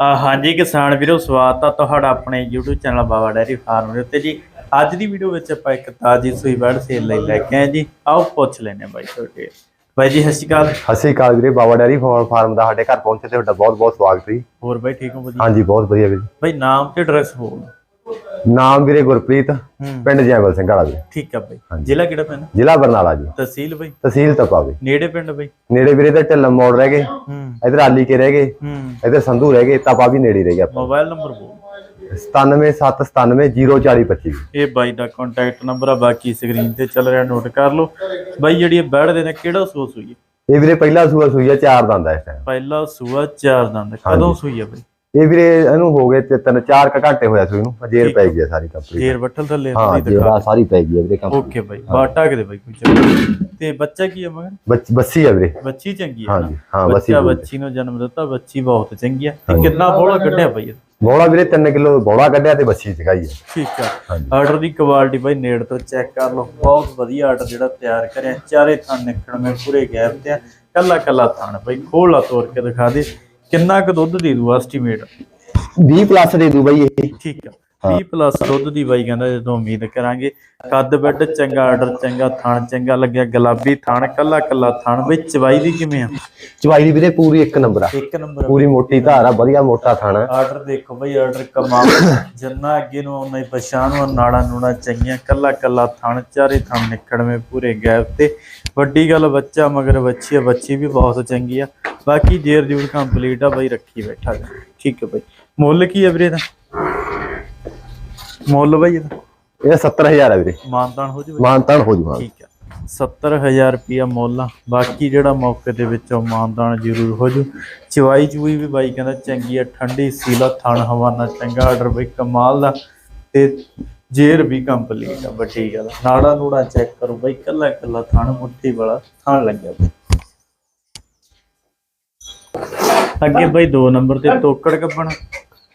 ਹਾਂਜੀ ਕਿਸਾਨ ਵੀਰੋ ਸਵਾਗਤ ਆ ਤੁਹਾਡਾ ਆਪਣੇ YouTube channel Baba dairy farm ਦੇ ਉੱਤੇ ਜੀ। ਅੱਜ ਦੀ ਵੀਡੀਓ ਵਿੱਚ ਆਪਾਂ ਇੱਕ ਤਾਜੀ ਸੂਈ ਬੜ ਸੇਲ ਲਈ ਲੈ ਕੇ ਆਏ ਜੀ। ਆਓ ਪੁੱਛ ਲੈਨੇ ਬਾਈ ਤੁਹਾਡੇ। ਬਾਈ ਜੀ ਸਤਿ ਸ਼੍ਰੀ ਅਕਾਲ। ਸਤਿ ਸ਼੍ਰੀ ਅਕਾਲ ਵੀਰੇ ਬਾਬਾ ਡੈਰੀ ਫਾਰਮ ਫਾਰਮ ਦਾ ਸਾਡੇ ਘਰ ਪਹੁੰਚੇ ਤੇ ਤੁਹਾਡਾ ਬਹੁਤ ਬਹੁਤ ਸਵਾਗਤ ਜੀ। ਹੋਰ ਬਾਈ ਠੀਕ ਹੋ ਵਧੀਆ? ਹਾਂਜੀ ਬਹੁਤ ਵਧੀਆ ਵੀਰੇ। ਬਾਈ ਨਾਮ ਤੇ ਐਡਰੈਸ ਬੋਲ ਨਾਮ ਵੀਰੇ ਗੁਰਪ੍ਰੀਤ ਪਿੰਡ ਜੈਮਲ ਸਿੰਘ ਵਾਲਾ ਵੀਰੇ ਠੀਕ ਆ ਬਾਈ। ਜ਼ਿਲ੍ਹਾ ਕਿਹੜਾ ਪੈਂਦਾ ਜ਼ਿਲ੍ਹਾ ਬਰਨਾਲਾ ਜੀ। ਤਹਿਸੀਲ ਬਾਈ? ਤਹਿਸੀਲ ਤਪਾਵੇ ਨੇੜੇ ਪਿੰਡ ਬਾਈ? ਨੇੜੇ ਵੀਰੇ ਤੇ ਢਿੱਲਮ ਮੋੜ ਰਹਿ ਗਏ। ਇਧਰ ਆਲੀ ਕੇ ਰਹਿ ਗਏ। ਇਧਰ ਸੰਧੂ ਰਹਿ ਗਏ ਤਪਾ ਵੀ ਨੇੜੇ ਰਹਿ ਗਿਆ ਮੋਬਾਈਲ ਨੰਬਰ ਬੋਲ। 9779904025 ਇਹ ਬਾਈ ਦਾ ਕੰਟੈਕਟ ਨੰਬਰ ਆ ਬਾਕੀ ਸਕਰੀਨ ਤੇ ਚੱਲ ਰਿਹਾ ਨੋਟ ਕਰ ਲਓ। ਬਾਈ ਜਿਹੜੀ ਇਹ ਬੈੜ ਦੇ ਨੇ ਕਿਹੜਾ ਹੋਈ ਹੈ? ਇਹ ਵੀਰੇ ਪਹਿਲਾ ਸੂਆ ਸੂਈ ਆ ਚਾਰ ਦੰਦ ਆ ਇਸ ਟਾਈਮ ਪਹਿਲਾ ਸੂਆ ਚਾਰ ਦੰਦ। ਕਦੋਂ ਸੂਈ ਹੈ ਬਾਈ? ਇਹ ਵੀਰੇ ਇਹਨੂੰ ਹੋ ਗਏ ਤੇ ਤਿੰਨ ਚਾਰ ਕੁ ਘੰਟੇ ਹੋਇਆ ਸੂਈ ਨੂੰ ਜੇਰ ਪੈ ਗਈ ਸਾਰੀ ਕੰਪਲੀਟ ਫੇਰ ਬੱਠਲ ਥੱਲੇ ਹਾਂ ਜੇਰਾ ਸਾਰੀ ਪੈ ਗਈ ਵੀਰੇ ਕੰਪਲੀਟ ਓਕੇ ਬਾਈ ਬਾਟਾ ਕੇ ਦੇ ਬਾਈ ਕੋਈ ਚੱਕਰ। ਤੇ ਬੱਚਾ ਕੀ ਹੈ ਮਗਰ? ਬੱਸੀ ਆ ਵੀਰੇ। ਬੱਚੀ ਚੰਗੀ ਹੈ ਹਾਂਜੀ ਹਾਂ ਬੱਚਾ ਬੱਚੀ ਨੂੰ ਜਨਮ ਦਿੱਤਾ ਬੱਚੀ ਬਹੁਤ ਚੰਗੀ ਹੈ। ਤੇ ਕਿੰਨਾ ਬੋਲਾ ਕੱਢਿਆ ਬਾਈ? ਬੋਲਾ ਵੀਰੇ 3 ਕਿਲੋ ਬੋਲਾ ਕੱਢਿਆ ਤੇ ਬੱਸੀ ਚਗਾਈ ਆ ਠੀਕ ਆ। ਆਰਡਰ ਦੀ ਕੁਆਲਿਟੀ ਬਾਈ ਨੇੜ ਤੋਂ ਚੈੱਕ ਕਰ ਲਓ। ਬਹੁਤ ਵਧੀਆ ਆਰਡਰ ਜਿਹੜਾ ਤਿਆਰ ਕਰਿਆ। ਚਾਰੇ ਥਣ ਨਿਕਲਵੇਂ ਪੂਰੇ ਗੈਪ ਤੇ ਕੱਲਾ ਕੱਲਾ ਥਣ ਬਾਈ ਖੋਲਾ ਤੋੜ ਕੇ ਦਿਖਾ ਦੇ। ਕਿੰਨਾ ਕੁ ਦੁੱਧ ਦੇ ਦੂ ਐਸਟੀਮੇਟ 20 ਪਲੱਸ ਦੇ ਦੂ ਬਾਈ ਇਹ। ਠੀਕ ਆ। 20 ਪਲੱਸ ਦੁੱਧ ਦੀ ਬਾਈ ਕਹਿੰਦਾ ਜਦੋਂ ਉਮੀਦ ਕਰਾਂਗੇ। ਕੱਦ ਬੈੱਡ ਚੰਗਾ ਆਰਡਰ ਚੰਗਾ ਥਣ ਚੰਗਾ ਲੱਗਿਆ ਗੁਲਾਬੀ ਥਣ ਕੱਲਾ ਕੱਲਾ ਥਣ। ਬਈ ਚਵਾਈ ਦੀ ਕਿਵੇਂ ਆ? ਚਵਾਈ ਦੀ ਵੀਰੇ ਪੂਰੀ ਇੱਕ ਨੰਬਰ ਆ। ਇੱਕ ਨੰਬਰ ਪੂਰੀ ਮੋਟੀ ਧਾਰ ਆ ਵਧੀਆ ਮੋਟਾ ਥਾਣਾ ਆਰਡਰ ਦੇਖੋ ਬਈ ਆਰਡਰ ਕਮਾਲ ਜਿੰਨਾ ਅੱਗੇ ਨੂੰ ਉਹਨਾਂ ਹੀ ਪਛਾਣ ਨੂੰ ਨਾੜਾ ਨੂੜਾ ਚੰਗੀਆਂ ਕੱਲਾ ਕੱਲਾ ਥਣ ਚਾਰੇ ਥਣ ਨਿਕੜਵੇਂ ਪੂਰੇ ਗੈਪ ਤੇ। ਵੱਡੀ ਗੱਲ ਬੱਚਾ ਮਗਰ ਬੱਚੀ ਆ ਬੱਚੀ ਵੀ ਬਹੁਤ ਚੰਗੀ ਆ। ਬਾਕੀ ਜੇਰ ਜੂਰ ਕੰਪਲੀਟ ਆ ਬਈ ਰੱਖੀ ਬੈਠਾ। ਠੀਕ ਹੈ ਬਈ। ਮੁੱਲ ਕੀ ਆ ਵੀਰੇ ਦਾ ਮੁੱਲ ਬਈ ਇਹਦਾ? ਇਹ 70000 ਆ ਵੀਰੇ। ਮਾਨਤਾਨ ਹੋ ਜੂ ਮਾਨਤਾਨ ਹੋ ਜੂਗਾ ਠੀਕ ਆ। 70000 ਰੁਪਿਆ ਮੁੱਲ ਆ। ਬਾਕੀ ਜਿਹੜਾ ਮੌਕੇ ਦੇ ਵਿੱਚੋਂ ਮਾਨਦਾਨ ਜ਼ਰੂਰ ਹੋ ਜੂ। ਚਵਾਈ ਚੂਈ ਵੀ ਬਾਈ ਕਹਿੰਦਾ ਚੰਗੀ ਆ ਠੰਡੀ ਸੀਲਾ ਥਣ ਹਵਾਨਾ ਚੰਗਾ ਆਰਡਰ ਬਈ ਕਮਾਲ ਦਾ। ਤੇ ਜੇਰ ਵੀ ਕੰਪਲੀਟ ਆ ਵੱਡੀ ਗੱਲ ਨਾੜਾ ਨੂੜਾ ਚੈੱਕ ਕਰੋ ਬਈ ਕੱਲਾ ਕੱਲਾ ਥਣ ਮੁੱਠੀ ਵਾਲਾ ਥਣ ਲੱਗਿਆ ਅੱਗੇ ਬਈ 2 ਨੰਬਰ ਤੇ ਤੋਕੜ ਕੱਪਣ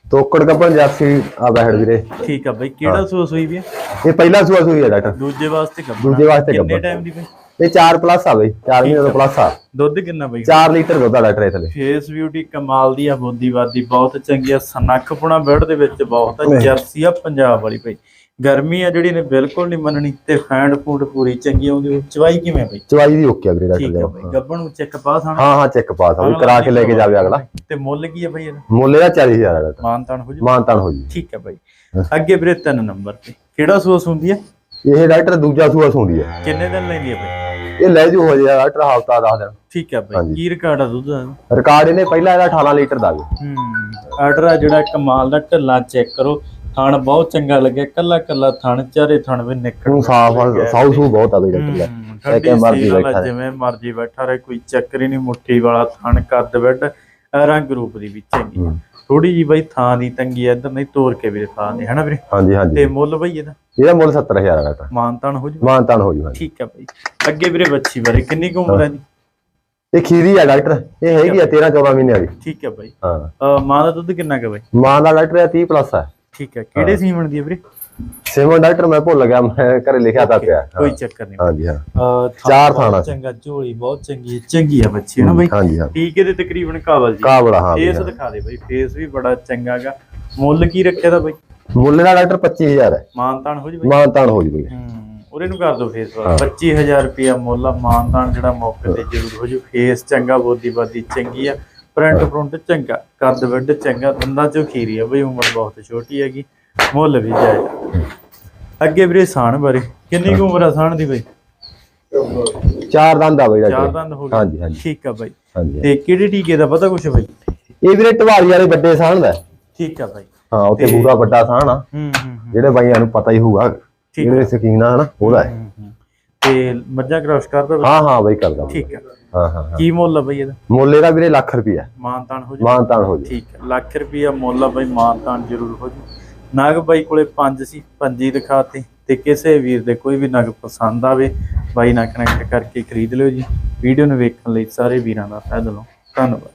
ਤੋਕੜ ਕੱਪਣ ਜਾਸੀ ਆ ਬੈਠ ਵੀਰੇ ਠੀਕ ਆ ਬਈ ਕਿਹੜਾ ਸੂਆ ਸੂਈ ਵੀ? ਇਹ ਪਹਿਲਾ ਸੂਆ ਸੂਈ ਆ ਡਾਕਟਰ ਦੂਜੇ ਵਾਸਤੇ ਕੱਪਣ ਦੂਜੇ ਵਾਸਤੇ ਕਿੰਨੇ ਕੱਪਣ। ਟਾਈਮ ਦੀ ਬਈ ਇਹ 4 ਪਲੱਸ ਆ ਬਈ 4 ਮਹੀਨੇ ਦਾ ਪਲੱਸ ਆ ਦੁੱਧ ਕਿੰਨਾ ਬਈ 4 ਲੀਟਰ ਦੁੱਧ ਆ ਡਾਕਟਰ ਇਹ ਥਲੇ ਫੇਸ ਬਿਊਟੀ ਕਮਾਲ ਦੀ ਆ ਬੋਦੀਵਾਦੀ ਬਹੁਤ ਚੰਗੀ ਆ ਸਨੱਖਪੁਣਾ ਬੈਡ ਦੇ ਵਿੱਚ ਬਹੁਤ ਆ ਜਰਸੀ ਆ ਪੰਜਾਬ ਵਾਲੀ ਭਾਈ ਗਰਮੀ ਆ ਜਿਹੜੀ ਨੇ ਬਿਲਕੁਲ ਨਹੀਂ ਮੰਨਣੀ ਤੇ ਫੈਂਡ ਫੂਡ ਪੂਰੀ ਚੰਗੀ ਆਉਂਦੀ ਚਵਾਈ ਕਿਵੇਂ ਭਾਈ ਚਵਾਈ ਦੀ ਓਕੇ ਆ ਵੀਰੇ ਠੀਕ ਆ ਗੱਬਣ ਨੂੰ ਚੈੱਕ ਪਾਸ ਆਣਾ ਹਾਂ ਹਾਂ ਚੈੱਕ ਪਾਸ ਆ ਵੀ ਕਰਾ ਕੇ ਲੈ ਕੇ ਜਾਵੇ ਅਗਲਾ। ਤੇ ਮੁੱਲ ਕੀ ਆ ਭਾਈ ਇਹਦਾ? ਮੁੱਲ ਇਹਦਾ 40000 ਆ ਡਾਕਟਰ ਮਾਨਤਾਨ ਹੋ ਜੂ? ਮਾਨਤਾਨ ਹੋ ਜੀ। ਠੀਕ ਆ ਭਾਈ ਅੱਗੇ ਵੀਰੇ ਤਿੰਨ ਨੰਬਰ ਤੇ। ਕਿਹੜਾ ਸੂਸ ਹੁੰਦੀ ਆ? ਇਹ ਡਾਕਟਰ ਦੂਜਾ ਸੂਆ ਸੁੰਦੀ ਆ। ਕਿੰਨੇ ਦਿਨ ਲੈਂਦੀ ਆ ਭਾਈ ਇਹ ਲੈ ਜੂ ਹੋ ਜਾ ਡਾਕਟਰ ਹਫਤਾ 10 ਦਿਨ। ਠੀਕ ਆ ਭਾਈ। ਕੀ ਰਿਕਾਰਡ ਆ ਦੁੱਧ ਦਾ? ਰਿਕਾਰਡ ਇਹਨੇ ਪਹਿਲਾਂ ਇਹਦਾ 18 ਲੀਟਰ ਦਾ ਵੀ। ਹੂੰ। ਆਰਡਰ ਆ ਜਿਹੜਾ ਕਮਾਲ ਦਾ ਢੱਲਾ ਚੈੱਕ ਕਰੋ। ਥਣ ਬਹੁਤ ਚੰਗਾ ਲੱਗਿਆ ਕੱਲਾ ਕੱਲਾ ਥਣ ਚਾਰੇ ਥਣ ਵੀ ਨਿਕਲ ਹੁਣ ਸਾਫ਼ ਸਾਊ ਸੂ ਬਹੁਤ ਆ ਬਈ ਡਾਕਟਰ ਲੈ। ਹਮ, ਲੈ ਕੇ ਠੰਡੀ ਮਰਜ਼ੀ ਬੈਠਾ ਰਹੇ। ਜਿਵੇਂ ਮਰਜ਼ੀ ਬੈਠਾ ਰਹੇ ਕੋਈ ਚੱਕਰ ਹੀ ਨਹੀਂ ਮੁੱਠੀ ਵਾਲਾ ਥਣ ਕੱਦ ਬੈੱਡ ਰੰਗ ਰੂਪ ਦੀ ਵੀ ਚੰਗੀ। ਹੂੰ। ਥੋੜੀ ਜੀ ਬਈ ਥਾਂ ਦੀ ਤੰਗੀ ਐ ਇਧਰ ਨਹੀਂ ਤੋੜ ਕੇ ਵੀਰੇ ਥਾਂ ਦੀ ਹਨਾ ਵੀਰੇ? ਹਾਂਜੀ ਹਾਂਜੀ। ਤੇ ਮੁੱਲ ਬਈ ਇਹਦਾ? ਇਹਦਾ ਮੁੱਲ 70000 ਆ ਡਾਕਟਰ ਮਾਨਤਾਨ ਹੋ ਜੂ? ਮਾਨਤਾਨ ਹੋ ਜੂ ਹਾਂਜੀ। ਠੀਕ ਆ ਬਈ। ਅੱਗੇ ਵੀਰੇ ਬੱਚੀ ਬਾਰੇ ਕਿੰਨੀ ਕੁ ਉਮਰ ਹੈ ਜੀ? ਇਹ ਖੀਰੀ ਆ ਡਾਕਟਰ ਇਹ ਹੈਗੀ ਆ 13 14 ਮਹੀਨੇ ਵਾਲੀ ਠੀਕ ਆ ਬਈ। ਹਾਂ। ਅਹ ਮਾਂ ਦਾ ਦੁੱਧ ਕਿੰਨਾ ਕੁ ਬਈ? ਮਾਂ ਦਾ ਡਾਕਟਰ ਹੈ 30 ਪਲੱਸ ਆ। ਠੀਕ ਆ ਕਿਹੜੇ ਸੀਮਣ ਦੀ ਆ ਵੀਰੇ? ਸੇਵਨ ਡਾਕਟਰ ਮੈਂ ਭੁੱਲ ਗਿਆ ਮੈਂ ਘਰੇ ਲਿਖਿਆ ਤਾਂ ਪਿਆ। ਕੋਈ ਚੱਕਰ ਨਹੀਂ। ਹਾਂਜੀ ਹਾਂ। ਚਾਰ ਥਾਣਾ। ਚੰਗਾ ਝੋਲੀ ਬਹੁਤ ਚੰਗੀ ਹੈ ਚੰਗੀ ਆ ਬੱਚੀ ਹੈ ਨਾ ਬਈ? ਹਾਂਜੀ ਹਾਂ। ਟੀਕੇ ਦੇ ਤਕਰੀਬਨ ਕਾਬਲ ਜੀ। ਕਾਬੜਾ ਹਾਂ ਫੇਸ ਹਾਂ। ਦਿਖਾ ਦੇ ਬਈ ਫੇਸ ਵੀ ਬੜਾ ਚੰਗਾਗਾ ਮੁੱਲ ਕੀ ਰੱਖਿਆ ਦਾ ਬਈ? ਮੁੱਲ ਦਾ ਡਾਕਟਰ 25000 ਹੈ। ਮਾਨਤਾਨ ਹੋ ਜੀ ਬਈ? ਮਾਨਤਾਨ ਹੋ ਜੂ ਬਈ। ਹੂੰ ਉਹਦੇ ਨੂੰ ਕਰ ਦੋ ਫੇਸ ਵਾਲਾ। 25000 ਰੁਪਿਆ ਮੁੱਲ ਆ ਮਾਨਤਾਨ ਜਿਹੜਾ ਮੌਕੇ ਤੇ ਜ਼ਰੂਰ ਹੋ ਜੂ। ਫੇਸ ਚੰਗਾ ਬੋਦੀ ਬਾਦੀ ਚੰਗੀ ਆ। ਪ੍ਰਿੰਟ ਪ੍ਰਿੰਟ ਚੰਗਾ ਕੱਦ ਵੱਡ ਚੰਗਾ ਦੰਦਾਂ ਚੋਂ ਖੀਰੀ ਆ ਬਈ ਉਮਰ ਬਹੁਤ ਛੋਟੀ ਹੈਗੀ ਮੁੱਲ ਵੀ ਜਾਇਜ਼ ਅੱਗੇ ਵੀਰੇ ਸਾਣ ਬਾਰੇ ਕਿੰਨੀ ਕੁ ਉਮਰ ਆ ਸਾਣ ਦੀ ਬਈ? ਚਾਰ ਦੰਦ ਆ ਬਈ ਚਾਰ ਦੰਦ ਹੋ ਗਏ। ਹਾਂਜੀ ਹਾਂਜੀ। ਠੀਕ ਆ ਬਈ। ਤੇ ਕਿਹੜੇ ਟੀਕੇ ਦਾ ਪਤਾ ਕੁਛ ਬਈ? ਇਹ ਵੀਰੇ ਢਵਾਲੀ ਵਾਲੇ ਵੱਡੇ ਸਾਹਣ ਦਾ। ਠੀਕ ਆ ਬਾਈ। ਹਾਂ ਉੱਥੇ ਪੂਰਾ ਵੱਡਾ ਸਾਹਣ ਆ। ਹੂੰ ਹੂੰ ਹੂੰ, ਜਿਹੜੇ ਬਾਈਆਂ ਨੂੰ ਪਤਾ ਹੀ ਹੋਊਗਾ ਜਿਹੜੇ ਸ਼ਕੀਨ ਹਨਾ ਉਹਦਾ। ਹੂੰ। ਤੇ ਮੱਝਾਂ ਕ੍ਰਾਸ ਕਰਦਾ? ਹਾਂ ਹਾਂ ਬਈ ਕਰਦਾ ਠੀਕ ਹਾਂ। ਹਾਂ ਹਾਂ ਕੀ ਮੁੱਲ ਆ ਬਈ ਇਹਦਾ? ਮੁੱਲ ਇਹਦਾ ਵੀਰੇ ਲੱਖ ਰੁਪਈਆ। ਮਾਨਤਾਨ ਹੋ ਜੂ ਮਾਨਤਾਨ ਹੋ ਜੂ ਠੀਕ ਹੈ ਲੱਖ ਰੁਪਈਆ ਮੁੱਲ ਆ ਬਈ ਮਾਨਤਾਨ ਜ਼ਰੂਰ ਹੋ ਜੂ ਨਗ ਬਾਈ ਕੋਲੇ ਪੰਜ ਸੀ ਪੰਜੀ ਦਿਖਾਤੇ ਤੇ ਕਿਸੇ ਵੀਰ ਦੇ ਕੋਈ ਵੀ ਨਗ ਪਸੰਦ ਆਵੇ ਬਾਈ ਨਾਲ ਕਨੈਕਟ ਕਰਕੇ ਖਰੀਦ ਲਿਓ ਜੀ। ਵੀਡੀਓ ਨੂੰ ਵੇਖਣ ਲਈ ਸਾਰੇ ਵੀਰਾਂ ਦਾ ਤਹਿ ਦਿਲੋਂ ਧੰਨਵਾਦ?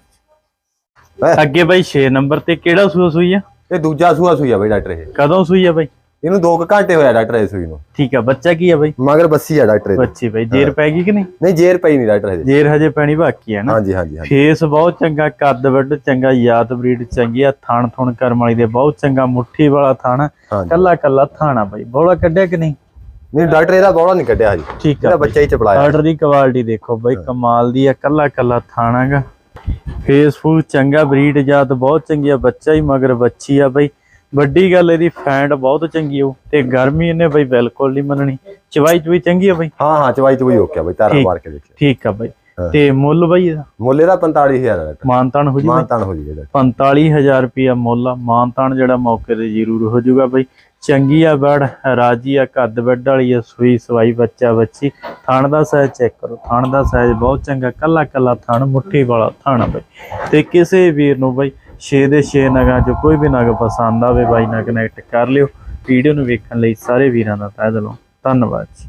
ਅੱਗੇ ਬਾਈ 6 ਨੰਬਰ ਤੇ ਕਿਹੜਾ ਸੂਆ ਸੂਈ ਆ? ਇਹ ਦੂਜਾ ਸੂਆ ਸੂਈ ਆ ਬਈ ਡਾਕਟਰ ਇਹ। ਕਦੋਂ ਸੂਈ ਆ ਬਾਈ? ਇਹਨੂੰ 2 ਘੰਟੇ ਹੋਇਆ ਡਾਕਟਰ ਇਸ ਸੂਈ ਨੂੰ। ਠੀਕ ਆ ਬੱਚਾ ਕੀ ਆ ਬਾਈ? ਮਗਰ ਬੱਸੀ ਆ ਡਾਕਟਰ ਇਹਦੀ। ਬੱਚੀ ਬਾਈ ਜੇਰ ਪੈ ਗਈ ਕਿ ਨਹੀਂ? ਨਹੀਂ ਜੇਰ ਪਈ ਨਹੀਂ ਡਾਕਟਰ ਇਹਦੇ ਜੇਰ ਹਜੇ ਪੈਣੀ ਬਾਕੀ ਹੈ ਨਾ। ਹਾਂਜੀ ਹਾਂਜੀ ਹਾਂਜੀ। ਫੇਸ ਬਹੁਤ ਚੰਗਾ ਕੱਦ ਵੱਡ ਚੰਗਾ ਯਾਦ ਬਰੀਡ ਚੰਗੀ ਆ ਥਣ ਥੁਣ ਕਰਮ ਵਾਲੀ ਦੇ ਬਹੁਤ ਚੰਗਾ ਮੁੱਠੀ ਵਾਲਾ ਥਣ। ਹਾਂਜੀ। ਕੱਲਾ ਕੱਲਾ ਥਾਣਾ ਬਾਈ। ਬੋਲਾ ਕੱਢਿਆ ਕਿ ਨਹੀਂ? ਨਹੀਂ ਡਾਕਟਰ ਇਹਦਾ ਬੋਲਾ ਨਹੀਂ ਕੱਢਿਆ ਹਜੇ। ਠੀਕ ਆ ਬੱਚਾ ਹੀ ਚਪਲਾਇਆ। ਆਰਡਰ ਦੀ ਕੁਆਲਿਟੀ ਦੇਖੋ ਬਾਈ ਕਮਾਲ ਦੀ ਆ ਕੱਲਾ ਕੱਲਾ ਥਾਣਾਗਾ ਫੇਸਬੁੱਕ ਚੰਗਾ ਬਰੀਡ ਜਾਤ ਬਹੁਤ ਚੰਗੀ ਆ ਬੱਚਾ ਹੀ ਮਗਰ ਬੱਚੀ ਆ ਬਾਈ। ਵੱਡੀ ਗੱਲ ਇਹਦੀ ਫੈਂਡ ਬਹੁਤ ਚੰਗੀ ਹੋ ਤੇ ਗਰਮੀ ਇਹਨੇ ਬਾਈ ਬਿਲਕੁਲ ਨਹੀਂ ਮੰਨਣੀ। ਚਵਾਈ ਚੁਈ ਚੰਗੀ ਆ ਬਾਈ? ਹਾਂ ਹਾਂ ਚਵਾਈ ਚਵਾਈ ਓਕੇ ਆ ਬਈ ਤਾਰਾ। ਮਾਰ ਕੇ ਦੇਖਿਆ ਠੀਕ ਆ ਬਾਈ। ਹਾਂ। ਤੇ ਮੁੱਲ ਬਾਈ ਇਹਦਾ? ਮੁੱਲ ਇਹਦਾ 45000 ਆ ਡਾਕਟਰ ਮਾਨਤਾਨ ਹੋ ਜੀ? ਮਾਨਤਾਨ ਹੋ ਜੀ ਡਾਕਟਰ 45000 ਰੁਪਿਆ ਮੁੱਲ ਆ। ਮਾਨਤਾਨ ਜਿਹੜਾ ਮੌਕੇ ਤੇ ਜ਼ਰੂਰ ਹੋ ਜਾਊਗਾ ਬਾਈ। ਚੰਗੀ ਆ ਬੜ ਰਾਜੀ ਆ ਕੱਦ ਵੱਡ ਵਾਲੀ ਆ ਸੂਈ ਸਵਾਈ ਬੱਚਾ ਬੱਚੀ। ਥਣ ਦਾ ਸਾਈਜ਼ ਚੈੱਕ ਕਰੋ। ਥਣ ਦਾ ਸਾਈਜ਼ ਬਹੁਤ ਚੰਗਾ ਕੱਲਾ ਕੱਲਾ ਥਣ ਮੁੱਠੀ ਵਾਲਾ ਥਣ ਬਾਈ। ਤੇ ਕਿਸੇ ਵੀਰ ਨੂੰ ਬਾਈ 6 ਦੇ 6 ਨਗਾਂ ਜੋ ਕੋਈ ਵੀ ਨਗ ਪਸੰਦ ਆਵੇ ਬਾਈ ਨਾਲ ਕਨੈਕਟ ਕਰ ਲਿਓ। ਵੀਡੀਓ ਨੂੰ ਵੇਖਣ ਲਈ ਸਾਰੇ ਵੀਰਾਂ ਦਾ ਤਹਿ ਦਿਲੋਂ। ਧੰਨਵਾਦ ਜੀ।